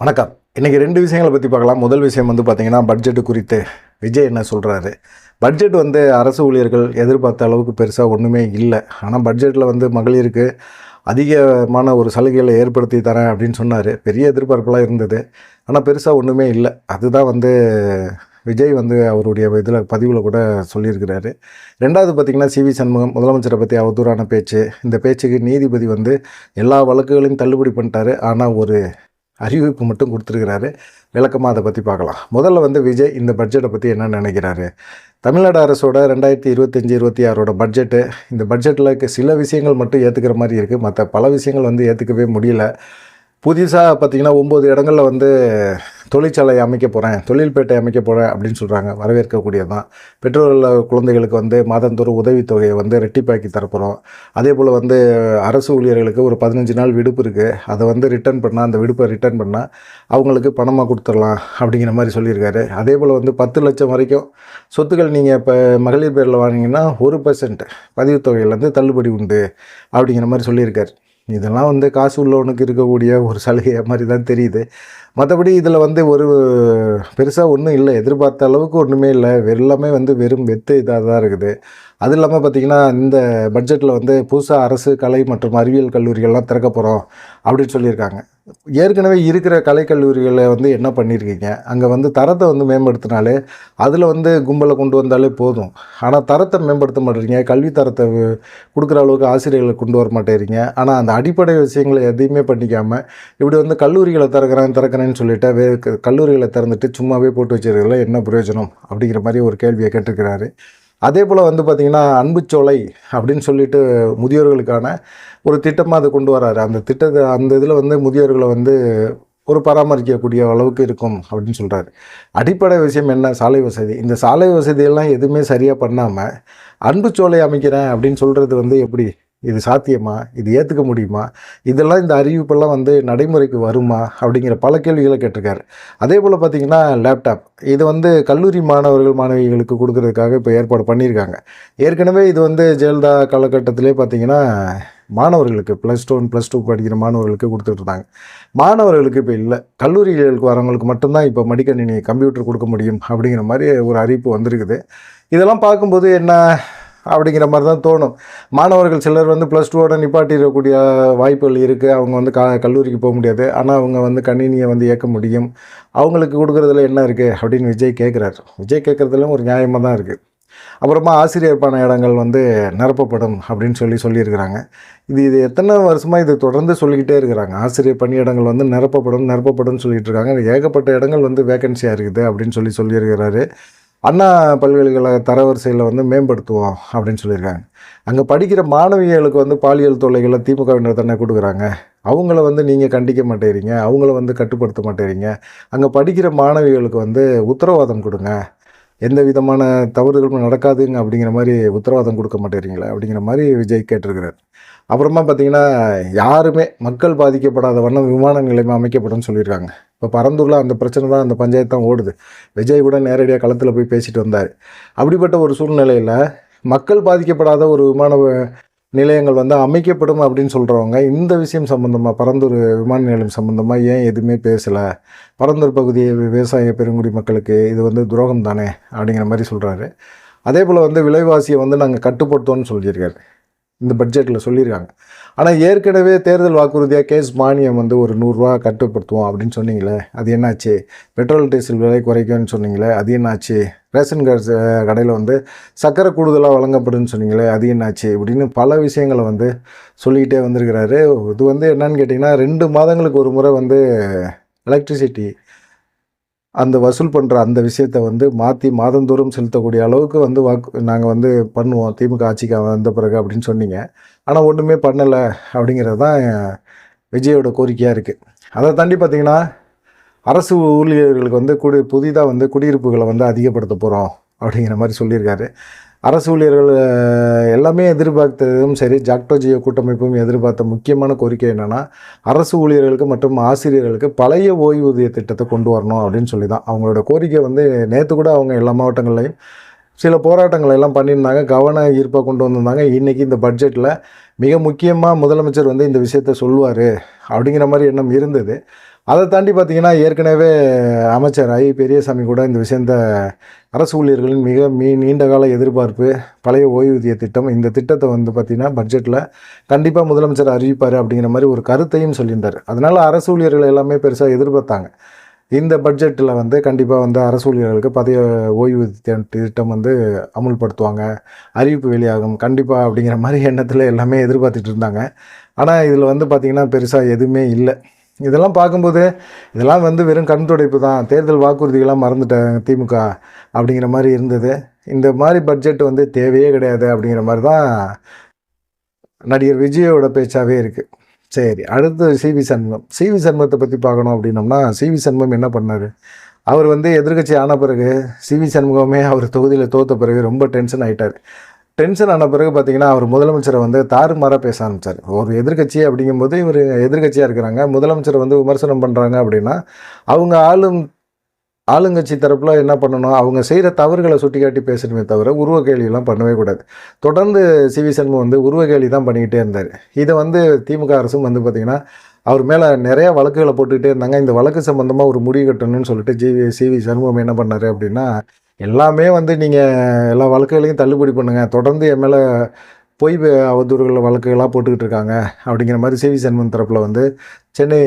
வணக்கம். இன்றைக்கி ரெண்டு விஷயங்களை பற்றி பார்க்கலாம். முதல் விஷயம் வந்து பார்த்திங்கன்னா பட்ஜெட்டு குறித்து விஜய் என்ன சொல்கிறாரு பட்ஜெட் வந்து அரசு ஊழியர்கள் எதிர்பார்த்த அளவுக்கு பெருசாக ஒன்றுமே இல்லை. ஆனால் பட்ஜெட்டில் வந்து மகளிருக்கு அதிகமான ஒரு சலுகைகளை ஏற்படுத்தி தரேன் அப்படின்னு சொன்னார். பெரிய எதிர்பார்ப்பெல்லாம் இருந்தது. ஆனால் பெருசாக ஒன்றுமே இல்லை. அதுதான் வந்து விஜய் வந்து அவருடைய இதில் பதிவில் கூட சொல்லியிருக்கிறாரு. ரெண்டாவது பார்த்திங்கன்னா சிவி சண்முகம் முதலமைச்சரை பற்றி அவதூறான பேச்சு. இந்த பேச்சுக்கு நீதிபதி வந்து எல்லா வழக்குகளையும் தள்ளுபடி பண்ணிட்டாரு. ஆனால் ஒரு அறிவிப்பு மட்டும் கொடுத்துருக்கிறாரு. விளக்கமாக அதை பற்றி பார்க்கலாம். முதல்ல வந்து விஜய் இந்த பட்ஜெட்டை பற்றி என்ன நினைக்கிறாரு? தமிழ்நாடு அரசோட ரெண்டாயிரத்தி இருபத்தஞ்சி இருபத்தி ஆறோட பட்ஜெட்டு இந்த பட்ஜெட்டில் சில விஷயங்கள் மட்டும் ஏற்றுக்கிற மாதிரி இருக்குது மற்ற பல விஷயங்கள் வந்து ஏற்றுக்கவே முடியல. புதுசாக பார்த்தீங்கன்னா ஒம்பது இடங்களில் வந்து தொழிற்சாலை அமைக்க போகிறேன் தொழில்பேட்டை அமைக்க போகிறேன் அப்படின்னு சொல்கிறாங்க வரவேற்கக்கூடியது தான் பெற்றோர்கள் குழந்தைகளுக்கு வந்து மாதந்தோறும் உதவித்தொகையை வந்து ரெட்டிப்பாக்கி தரப்போகிறோம் அதே போல் வந்து அரசு ஊழியர்களுக்கு ஒரு பதினஞ்சு நாள் விடுப்பு இருக்குது அதை வந்து ரிட்டர்ன் பண்ணால் அந்த விடுப்பை ரிட்டர்ன் பண்ணால் அவங்களுக்கு பணமாக கொடுத்துடலாம் அப்படிங்கிற மாதிரி சொல்லியிருக்காரு. அதே போல் வந்து பத்து லட்சம் வரைக்கும் சொத்துக்கள் நீங்கள் இப்போ மகளிர் பேரில் வாங்கினீங்கன்னா ஒரு பர்சன்ட் பதிவுத்தொகையிலேருந்து தள்ளுபடி உண்டு அப்படிங்கிற மாதிரி சொல்லியிருக்காரு. இதெல்லாம் வந்து காசு உள்ளவனுக்கு இருக்கக்கூடிய ஒரு சலுகை மாதிரி தான் தெரியுது. மற்றபடி இதில் வந்து ஒரு பெருசாக ஒன்றும் இல்லை. எதிர்பார்த்த அளவுக்கு ஒன்றுமே இல்லை. எல்லாமே வந்து வெறும் வெத்து இதாக தான் இருக்குது. அது இல்லாமல் பார்த்திங்கன்னா இந்த பட்ஜெட்டில் வந்து புதுசாக அரசு கலை மற்றும் அறிவியல் கல்லூரிகள்லாம் திறக்க போகிறோம் அப்படின்னு சொல்லியிருக்காங்க. ஏற்கனவே இருக்கிற கலைக்கல்லூரிகளை வந்து என்ன பண்ணியிருக்கீங்க? அங்கே வந்து தரத்தை வந்து மேம்படுத்தினாலே அதில் வந்து கும்பலை கொண்டு வந்தாலே போதும். ஆனால் தரத்தை மேம்படுத்த மாட்டேறீங்க. கல்வி தரத்தை கொடுக்குற அளவுக்கு ஆசிரியர்களை கொண்டு வர மாட்டேறீங்க. ஆனால் அந்த அடிப்படை விஷயங்களை எதையுமே பண்ணிக்காமல் இப்படி வந்து கல்லூரிகளை திறக்கிறேன் திறக்கிறேன்னு சொல்லிட்டு வே கல்லூரிகளை திறந்துட்டு சும்மாவே போட்டு வச்சிருக்கல என்ன பிரயோஜனம்? அப்படிங்கிற மாதிரி ஒரு கேள்வியை கேட்டிருக்கிறாரு. அதே போல் வந்து பார்த்திங்கன்னா அன்புச்சோலை அப்படின்னு சொல்லிட்டு முதியோர்களுக்கான ஒரு திட்டமாக அதை கொண்டு வராரு. அந்த திட்டத்தை அந்த இதில் வந்து முதியோர்களை வந்து ஒரு பராமரிக்கக்கூடிய அளவுக்கு இருக்கும் அப்படின்னு சொல்கிறாரு அடிப்படை விஷயம் என்ன? சாலை வசதி. இந்த சாலை வசதியெல்லாம் எதுவுமே சரியாக பண்ணாமல் அன்புச்சோலை அமைக்கிறேன் அப்படின்னு சொல்கிறது வந்து எப்படி? இது சாத்தியமா? இது ஏற்றுக்க முடியுமா? இதெல்லாம் இந்த அறிவிப்பெல்லாம் வந்து நடைமுறைக்கு வருமா? அப்படிங்கிற பல கேள்விகளை கேட்டிருக்காரு. அதே போல் பார்த்திங்கன்னா லேப்டாப் இது வந்து கல்லூரி மாணவர்கள் மாணவிகளுக்கு கொடுக்கறதுக்காக இப்போ ஏற்பாடு பண்ணியிருக்காங்க. ஏற்கனவே இது வந்து ஜெயலலிதா காலகட்டத்திலே பார்த்திங்கன்னா மாணவர்களுக்கு ப்ளஸ் டூ ப்ளஸ் டூ படிக்கிற மாணவர்களுக்கு கொடுத்துட்ருந்தாங்க மாணவர்களுக்கு இப்போ இல்லை. கல்லூரிகளுக்கு வரவங்களுக்கு மட்டும்தான் இப்போ மடிக்கணினி கம்ப்யூட்டர் கொடுக்க முடியும் அப்படிங்கிற மாதிரி ஒரு அறிவிப்பு வந்திருக்குது. இதெல்லாம் பார்க்கும்போது என்ன அப்படிங்கிற மாதிரி தான் தோணும். மாணவர்கள் சிலர் வந்து ப்ளஸ் டூவோட நிப்பாட்டிடக்கூடிய வாய்ப்புகள் இருக்குது அவங்க வந்து க கல்லூரிக்கு போக முடியாது. ஆனால் அவங்க வந்து கணினியை வந்து இயக்க முடியும். அவங்களுக்கு கொடுக்குறதுல என்ன இருக்குது அப்படின்னு விஜய் கேட்குறாரு விஜய் கேட்குறதுல ஒரு நியாயமாக தான் இருக்குது அப்புறமா ஆசிரியர் பண இடங்கள் வந்து நிரப்பப்படும் அப்படின்னு சொல்லி சொல்லியிருக்கிறாங்க. இது இது எத்தனை வருஷமாக இது தொடர்ந்து சொல்லிக்கிட்டே இருக்கிறாங்க. ஆசிரியர் பணியிடங்கள் வந்து நிரப்பப்படும் நிரப்பப்படும் சொல்லிட்டு இருக்காங்க. ஏகப்பட்ட இடங்கள் வந்து வேகன்சியாக இருக்குது அப்படின்னு சொல்லி சொல்லியிருக்கிறாரு. அண்ணா பல்கலைக்கழக தரவரிசையில் வந்து மேம்படுத்துவோம் அப்படின்னு சொல்லியிருக்காங்க. அங்கே படிக்கிற மாணவிகளுக்கு வந்து பாலியல் தொல்லைகளை திமுகவினர் தானே கொடுக்குறாங்க. அவங்கள வந்து நீங்கள் கண்டிக்க மாட்டேறீங்க. அவங்கள வந்து கட்டுப்படுத்த மாட்டேறீங்க. அங்கே படிக்கிற மாணவிகளுக்கு வந்து உத்தரவாதம் கொடுங்க. எந்த விதமான தவறுகளும் நடக்காதுங்க அப்படிங்கிற மாதிரி உத்தரவாதம் கொடுக்க மாட்டேறீங்களே அப்படிங்கிற மாதிரி விஜய் கேட்டிருக்கிறார். அப்புறமா பார்த்தீங்கன்னா யாருமே மக்கள் பாதிக்கப்படாத வண்ணம் விமான நிலையம் அமைக்கப்படும் சொல்லியிருக்காங்க. இப்போ பரந்தூரில் அந்த பிரச்சனை தான் அந்த பஞ்சாயத்து தான் ஓடுது. விஜய் கூட நேரடியாக களத்தில் போய் பேசிட்டு வந்தார். அப்படிப்பட்ட ஒரு சூழ்நிலையில் மக்கள் பாதிக்கப்படாத ஒரு விமான நிலையங்கள் வந்து அமைக்கப்படும் அப்படின்னு சொல்கிறவங்க இந்த விஷயம் சம்மந்தமாக பரந்தூர் விமான நிலையம் சம்மந்தமாக ஏன் எதுவுமே பேசலை? பரந்தூர் பகுதியை விவசாய பெருங்குடி மக்களுக்கு இது வந்து துரோகம் தானே அப்படிங்கிற மாதிரி சொல்கிறாரு அதே போல் வந்து விலைவாசியை வந்து நாங்கள் கட்டுப்படுத்தோன்னு சொல்லியிருக்காரு. இந்த பட்ஜெட்டில் சொல்லியிருக்காங்க. ஆனால் ஏற்கனவே தேர்தல் வாக்குறுதியாக கேஸ் மானியம் வந்து ஒரு நூறுரூவா கட்டுப்படுத்துவோம் அப்படின்னு சொன்னீங்களே அது என்னாச்சு? பெட்ரோல் டீசல் விலை குறைக்கும்னு சொன்னீங்களே அது என்னாச்சு? ரேஷன் கார்டு கடையில் வந்து சக்கரை கூடுதலாக வழங்கப்படும்னு சொன்னீங்களே அது என்னாச்சு? இப்படின்னு பல விஷயங்களை வந்து சொல்லிக்கிட்டே வந்திருக்கிறாரு. இது வந்து என்னன்னு கேட்டிங்கன்னா ரெண்டு மாதங்களுக்கு ஒரு முறை வந்து எலக்ட்ரிசிட்டி அந்த வசூல் பண்ணுற அந்த விஷயத்தை வந்து மாற்றி மாதந்தோறும் செலுத்தக்கூடிய அளவுக்கு வந்து வாக்கு நாங்கள் வந்து பண்ணுவோம். திமுக ஆட்சிக்கு வந்த பிறகு அப்படின்னு சொன்னீங்க. ஆனால் ஒன்றுமே பண்ணலை அப்படிங்கிறது தான் விஜயோட கோரிக்கையாக இருக்குது அதை தாண்டி பார்த்தீங்கன்னா அரசு ஊழியர்களுக்கு வந்து குடி புதிதாக வந்து குடியிருப்புகளை வந்து அதிகப்படுத்த போகிறோம் அப்படிங்கிற மாதிரி சொல்லியிருக்காரு. அரசு ஊழியர்கள் எல்லாமே எதிர்பார்த்ததும் சரி. ஜாக்டோஜியோ கூட்டமைப்பும் எதிர்பார்த்த முக்கியமான கோரிக்கை என்னென்னா அரசு ஊழியர்களுக்கு மற்றும் ஆசிரியர்களுக்கு பழைய ஓய்வூதிய திட்டத்தை கொண்டு வரணும் அப்படின்னு சொல்லி தான் அவங்களோட கோரிக்கை வந்து நேற்று கூட அவங்க எல்லா மாவட்டங்கள்லையும் சில போராட்டங்களை எல்லாம் பண்ணியிருந்தாங்க. கவன ஈர்ப்பாக கொண்டு வந்திருந்தாங்க. இன்றைக்கி இந்த பட்ஜெட்டில் மிக முக்கியமாக முதலமைச்சர் வந்து இந்த விஷயத்த சொல்லுவார் அப்படிங்கிற மாதிரி எண்ணம் இருந்தது. அதை தாண்டி பார்த்தீங்கன்னா ஏற்கனவே அமைச்சர் ஐ. பெரியசாமி கூட இந்த விஷயத்த அரசு ஊழியர்களின் மிக மீ நீண்ட கால எதிர்பார்ப்பு பழைய ஓய்வூதிய திட்டம் இந்த திட்டத்தை வந்து பார்த்திங்கன்னா பட்ஜெட்டில் கண்டிப்பாக முதலமைச்சர் அறிவிப்பார் அப்படிங்கிற மாதிரி ஒரு கருத்தையும் சொல்லியிருந்தார். அதனால் அரசு ஊழியர்கள் எல்லாமே பெருசாக எதிர்பார்த்தாங்க. இந்த பட்ஜெட்டில் வந்து கண்டிப்பாக வந்து அரசு ஊழியர்களுக்கு பதவி ஓய்வூதிய திட்டம் வந்து அமுல்படுத்துவாங்க. அறிவிப்பு வெளியாகும். கண்டிப்பாக அப்படிங்கிற மாதிரி எண்ணத்தில் எல்லாமே எதிர்பார்த்துட்டு இருந்தாங்க. ஆனால் இதில் வந்து பார்த்திங்கன்னா பெருசாக எதுவுமே இல்லை. இதெல்லாம் பார்க்கும்போது இதெல்லாம் வந்து வெறும் கண் துடைப்பு தான். தேர்தல் வாக்குறுதிகளாக மறந்துட்டாங்க திமுக அப்படிங்கிற மாதிரி இருந்தது. இந்த மாதிரி பட்ஜெட் வந்து தேவையே கிடையாது அப்படிங்கிற மாதிரி தான் நடிகர் விஜயோட பேச்சாகவே இருக்குது சரி அடுத்து சிவி சண்முகம். சிவி சண்முகத்தை பற்றி பார்க்கணும் அப்படின்னோம்னா சிவி சண்முகம் என்ன பண்ணார்? அவர் வந்து எதிர்க்கட்சி ஆன பிறகு சிவி சண்முகமே அவர் தொகுதியில் தோத்த பிறகு ரொம்ப டென்ஷன் ஆகிட்டார் டென்ஷன் ஆன பிறகு பார்த்தீங்கன்னா அவர் முதலமைச்சரை வந்து தாறுமாறாக பேச ஆரம்பித்தார் ஒரு எதிர்க்கட்சி அப்படிங்கும்போது இவர் எதிர்க்கட்சியாக இருக்கிறாங்க. முதலமைச்சரை வந்து விமர்சனம் பண்ணுறாங்க அப்படின்னா அவங்க ஆளும் ஆளுங்கட்சி தரப்பில் என்ன பண்ணணும்? அவங்க செய்கிற தவறுகளை சுட்டி காட்டி பேசணுமே தவிர உருவ கேள்வியெல்லாம் பண்ணவே கூடாது. தொடர்ந்து சிவி சண்முகம் வந்து உருவ கேள்வி தான் பண்ணிக்கிட்டே இருந்தார். இதை வந்து திமுக அரசும் வந்து பார்த்திங்கன்னா அவர் மேலே நிறையா வழக்குகளை போட்டுக்கிட்டே இருந்தாங்க. இந்த வழக்கு சம்மந்தமாக ஒரு முடிவு கட்டணும்னு சொல்லிட்டு ஜிவி சிவி சண்முகம் என்ன பண்ணார் அப்படின்னா எல்லாமே வந்து நீங்கள் எல்லா வழக்குகளையும் தள்ளுபடி பண்ணுங்கள் தொடர்ந்து என் மேலே பொய் அவதூறுகள் வழக்குகளாக போட்டுக்கிட்டு இருக்காங்க. அப்படிங்கிற மாதிரி சிவி சண்முகம் தரப்பில் வந்து சென்னை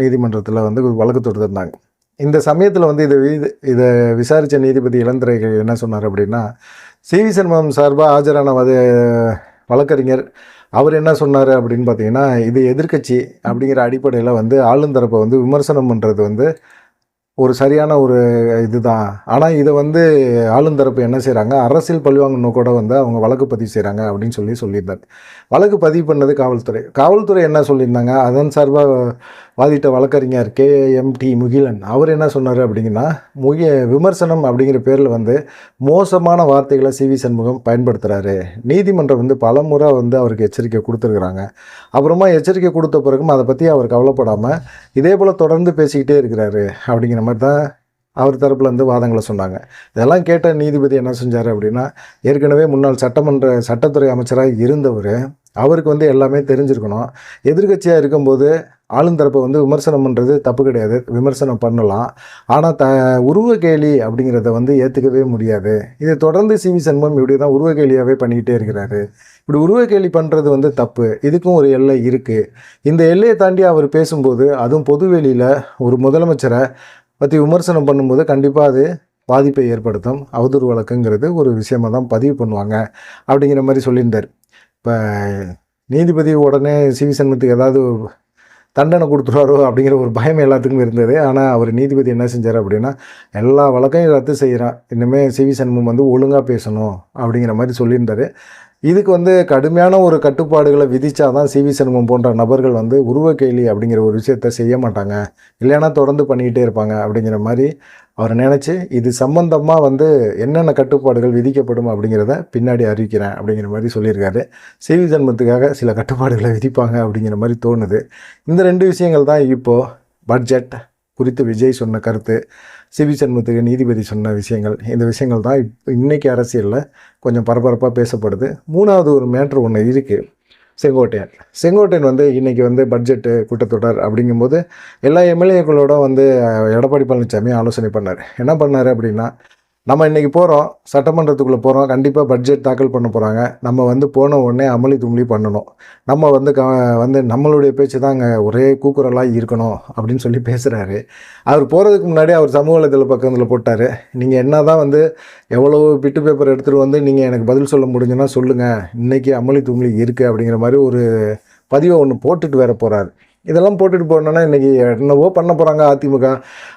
நீதிமன்றத்தில் வந்து வழக்கு தொடுத்திருந்தாங்க. இந்த சமயத்தில் வந்து இதை இதை விசாரித்த நீதிபதி இளந்திரைகள் என்ன சொன்னார் அப்படின்னா சிவி சண்முகம் சார்பாக ஆஜரான வது வழக்கறிஞர் அவர் என்ன சொன்னார் அப்படின்னு பார்த்தீங்கன்னா இது எதிர்க்கட்சி அப்படிங்கிற அடிப்படையில் வந்து ஆளுந்தரப்பை வந்து விமர்சனம் பண்ணுறது வந்து ஒரு சரியான ஒரு இதுதான். ஆனால் இதை வந்து ஆளுந்தரப்பு என்ன செய்கிறாங்க அரசியல் பழிவாங்கணும் கூட வந்து அவங்க வழக்கு பதிவு செய்கிறாங்க அப்படின்னு சொல்லி சொல்லியிருந்தாங்க வழக்கு பதிவு பண்ணது காவல்துறை. காவல்துறை என்ன சொல்லியிருந்தாங்க? அதன் சார்பாக வாதிட்ட வழக்கறிஞர் கேஎம்டி முகிலன். அவர் என்ன சொன்னார் அப்படிங்கன்னா முகிய விமர்சனம் அப்படிங்கிற பேரில் வந்து மோசமான வார்த்தைகளை சிவி சண்முகம் பயன்படுத்துகிறாரு நீதிமன்றம் வந்து பல முறை வந்து அவருக்கு எச்சரிக்கை கொடுத்துருக்குறாங்க. அப்புறமா எச்சரிக்கை கொடுத்த பிறகும் அதை பற்றி அவர் கவலைப்படாமல் இதே போல் தொடர்ந்து பேசிக்கிட்டே இருக்கிறாரு அப்படிங்கிற மாதிரி தான் அவர் தரப்புல இருந்து வாதங்களை சொன்னாங்க. இதெல்லாம் கேட்ட நீதிபதி என்ன செஞ்சார் அப்படின்னா ஏற்கனவே முன்னாள் சட்டமன்ற சட்டத்துறை அமைச்சராக இருந்தவர் அவருக்கு வந்து எல்லாமே தெரிஞ்சிருக்கணும். எதிர்க்கட்சியாக இருக்கும்போது ஆளுந்தரப்பை வந்து விமர்சனம் பண்ணுறது தப்பு கிடையாது. விமர்சனம் பண்ணலாம். ஆனால் த உருவ கேலி அப்படிங்கிறத வந்து ஏற்றுக்கவே முடியாது. இதை தொடர்ந்து சிவி சண்முகம் இப்படி தான் உருவ கேலியாகவே பண்ணிக்கிட்டே இருக்கிறாரு. இப்படி உருவ கேலி பண்ணுறது வந்து தப்பு. இதுக்கும் ஒரு எல்லை இருக்குது இந்த எல்லையை தாண்டி அவர் பேசும்போது அதுவும் பொதுவெளியில் ஒரு முதலமைச்சரை பற்றி விமர்சனம் பண்ணும்போது கண்டிப்பாக அது பாதிப்பை ஏற்படுத்தும். அவதூறு வழக்குங்கிறது ஒரு விஷயமா தான் பதிவு பண்ணுவாங்க அப்படிங்கிற மாதிரி சொல்லியிருந்தார். இப்போ நீதிபதி உடனே சிவி சண்முகத்துக்கு ஏதாவது தண்டனை கொடுத்துருவாரோ அப்படிங்கிற ஒரு பயம் எல்லாத்துக்கும் இருந்தது. ஆனால் அவர் நீதிபதி என்ன செஞ்சார் அப்படின்னா எல்லா வழக்கையும் ரத்து செய்கிறான் இனிமேல் சிவி சண்முகம் வந்து ஒழுங்காக பேசணும் அப்படிங்கிற மாதிரி சொல்லியிருந்தார். இதுக்கு வந்து கடுமையான ஒரு கட்டுப்பாடுகளை விதிச்சா தான் சிவி சண்முகம் போன்ற நபர்கள் வந்து உருவக்கேலி அப்படிங்கிற ஒரு விஷயத்த செய்ய மாட்டாங்க. இல்லைன்னா தொடர்ந்து பண்ணிக்கிட்டே இருப்பாங்க அப்படிங்கிற மாதிரி அவர் நினச்சி இது சம்பந்தமாக வந்து என்னென்ன கட்டுப்பாடுகள் விதிக்கப்படும் அப்படிங்கிறத பின்னாடி அறிவிக்கிறேன் அப்படிங்கிற மாதிரி சொல்லியிருக்காரு. சிவி சண்முகத்துக்காக சில கட்டுப்பாடுகளை விதிப்பாங்க அப்படிங்கிற மாதிரி தோணுது. இந்த ரெண்டு விஷயங்கள் தான் இப்போது பட்ஜெட் குறித்து விஜய் சொன்ன கருத்து சிவி சண்முகத்துக்கு நீதிபதி சொன்ன விஷயங்கள் இந்த விஷயங்கள் தான் இப் இன்றைக்கி அரசியலில் கொஞ்சம் பரபரப்பாக பேசப்படுது. மூணாவது ஒரு மேட்ரு ஒன்று இருக்குது செங்கோட்டையன். செங்கோட்டையன் வந்து இன்றைக்கி வந்து பட்ஜெட்டு கூட்டத்தொடர் அப்படிங்கும்போது எல்லா எம்எல்ஏக்களோட வந்து எடப்பாடி பழனிசாமி ஆலோசனை பண்ணார். என்ன பண்ணார் அப்படின்னா நம்ம இன்றைக்கி போகிறோம் சட்டமன்றத்துக்குள்ளே போகிறோம் கண்டிப்பாக பட்ஜெட் தாக்கல் பண்ண போகிறாங்க நம்ம வந்து போன உடனே அமளி தும்ளி பண்ணணும். நம்ம வந்து க வந்து நம்மளுடைய பேச்சு தான் அங்கே ஒரே கூக்குரலாக இருக்கணும் அப்படின்னு சொல்லி பேசுகிறாரு அவர் போகிறதுக்கு முன்னாடி அவர் சமூக வலைதள பக்கத்தில் போட்டார். நீங்கள் என்ன தான் வந்து எவ்வளோ பிட்டு பேப்பர் எடுத்துகிட்டு வந்து நீங்கள் எனக்கு பதில் சொல்ல முடிஞ்சுன்னா சொல்லுங்கள் இன்றைக்கி அமளி தும்ளி இருக்குது அப்படிங்கிற மாதிரி ஒரு பதிவை ஒன்று போட்டுட்டு வேற போகிறாரு இதெல்லாம் போட்டுட்டு போனோன்னா இன்றைக்கி என்னவோ பண்ண போகிறாங்க அதிமுக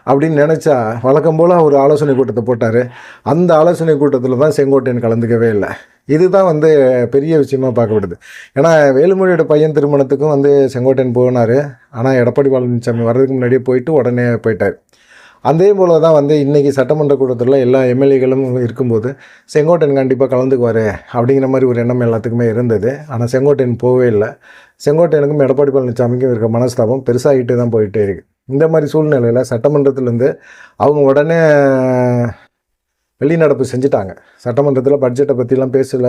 அப்படின்னு நினச்சா வழக்கம் போல் ஒரு ஆலோசனை கூட்டத்தை போட்டார். அந்த ஆலோசனை கூட்டத்தில் தான் செங்கோட்டையன் கலந்துக்கவே இல்லை. இதுதான் வந்து பெரிய விஷயமா பார்க்கப்படுது. ஏன்னா வேலுமொழியோட பையன் திருமணத்துக்கும் வந்து செங்கோட்டையன் போனார். ஆனால் எடப்பாடி பழனிசாமி வர்றதுக்கு முன்னாடியே போயிட்டு உடனே போயிட்டார். அதே போல் தான் வந்து இன்றைக்கி சட்டமன்ற கூட்டத்தில் எல்லா எம்எல்ஏகளும் இருக்கும்போது செங்கோட்டையன் கண்டிப்பாக கலந்துக்குவார் அப்படிங்கிற மாதிரி ஒரு எண்ணம் எல்லாத்துக்குமே இருந்தது. ஆனால் செங்கோட்டையன் போகவே இல்லை. செங்கோட்டையனுக்கும் எடப்பாடி பழனிசாமிக்கும் இருக்க மனஸ்தாபம் பெருசாகிட்டு தான் போயிட்டே இருக்குது இந்த மாதிரி சூழ்நிலையில் சட்டமன்றத்துலேருந்து அவங்க உடனே வெளிநடப்பு செஞ்சுட்டாங்க. சட்டமன்றத்தில் பட்ஜெட்டை பற்றிலாம் பேசல.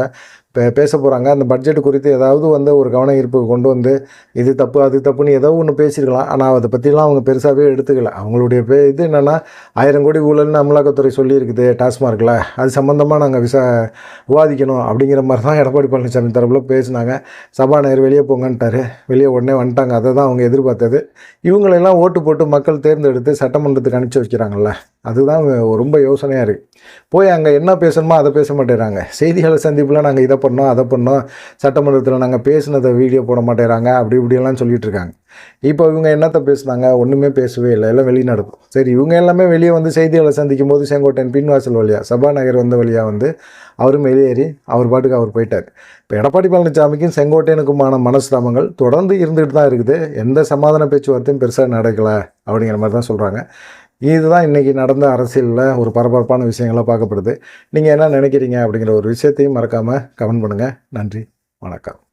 பே பேச போகிறாங்க அந்த பட்ஜெட் குறித்து ஏதாவது வந்து ஒரு கவன ஈர்ப்பு கொண்டு வந்து இது தப்பு அது தப்புன்னு ஏதோ ஒன்று பேசியிருக்கலாம் ஆனால் அதை பற்றிலாம் அவங்க பெருசாகவே எடுத்துக்கல. அவங்களுடைய பே இது என்னென்னா ஆயிரம் கோடி ஊழல்னு அமலாக்கத்துறை சொல்லியிருக்குது டாஸ்மார்க்கில் அது சம்மந்தமாக நாங்கள் விசா விவாதிக்கணும் அப்படிங்கிற மாதிரி தான் எடப்பாடி பழனிசாமி தரப்பில் பேசினாங்க. சபாநாயகர் வெளியே போங்கன்ட்டாரு. வெளியே உடனே வந்துட்டாங்க. அதை தான் அவங்க எதிர்பார்த்தது. இவங்களெல்லாம் ஓட்டு போட்டு மக்கள் தேர்ந்தெடுத்து சட்டமன்றத்துக்கு அனுப்பிச்சி வைக்கிறாங்கல்ல. அதுதான் ரொம்ப யோசனையாக இருக்குது போய் அங்கே என்ன பேசணுமோ அதை பேச மாட்டேறாங்க. செய்தியாளர் சந்திப்பில் நாங்கள் இதை பண்ணோம் அதை பண்ணோம் சட்டமன்றத்தில் நாங்கள் பேசினதை வீடியோ போட மாட்டேறாங்க அப்படி இப்படியெல்லாம் சொல்லிகிட்டு இருக்காங்க. இப்போ இவங்க என்னத்தை பேசுனாங்க? ஒன்றுமே பேசவே இல்லை. எல்லாம் வெளிநடப்பு சரி இவங்க எல்லாமே வெளியே வந்து செய்தியாளர் சந்திக்கும் போது செங்கோட்டையன் பின்வாசல் வழியாக சபாநகர் வந்த வழியாக வந்து அவரும் வெளியேறி அவர் பாட்டுக்கு அவர் போயிட்டார். இப்போ எடப்பாடி பழனிசாமிக்கும் செங்கோட்டையனுக்குமான மனஸ்தாபங்கள் தொடர்ந்து இருந்துகிட்டு தான் இருக்குது. எந்த சமாதான பேச்சுவார்த்தையும் பெருசாக நடக்கலை அப்படிங்கிற மாதிரி தான் சொல்கிறாங்க இதுதான் இன்றைக்கி நடந்த அரசியலில் ஒரு பரபரப்பான விஷயங்களாக பார்க்கப்படுது. நீங்கள் என்ன நினைக்கிறீங்க அப்படிங்கிற ஒரு விஷயத்தையும் மறக்காமல் கமெண்ட் பண்ணுங்கள் நன்றி. வணக்கம்.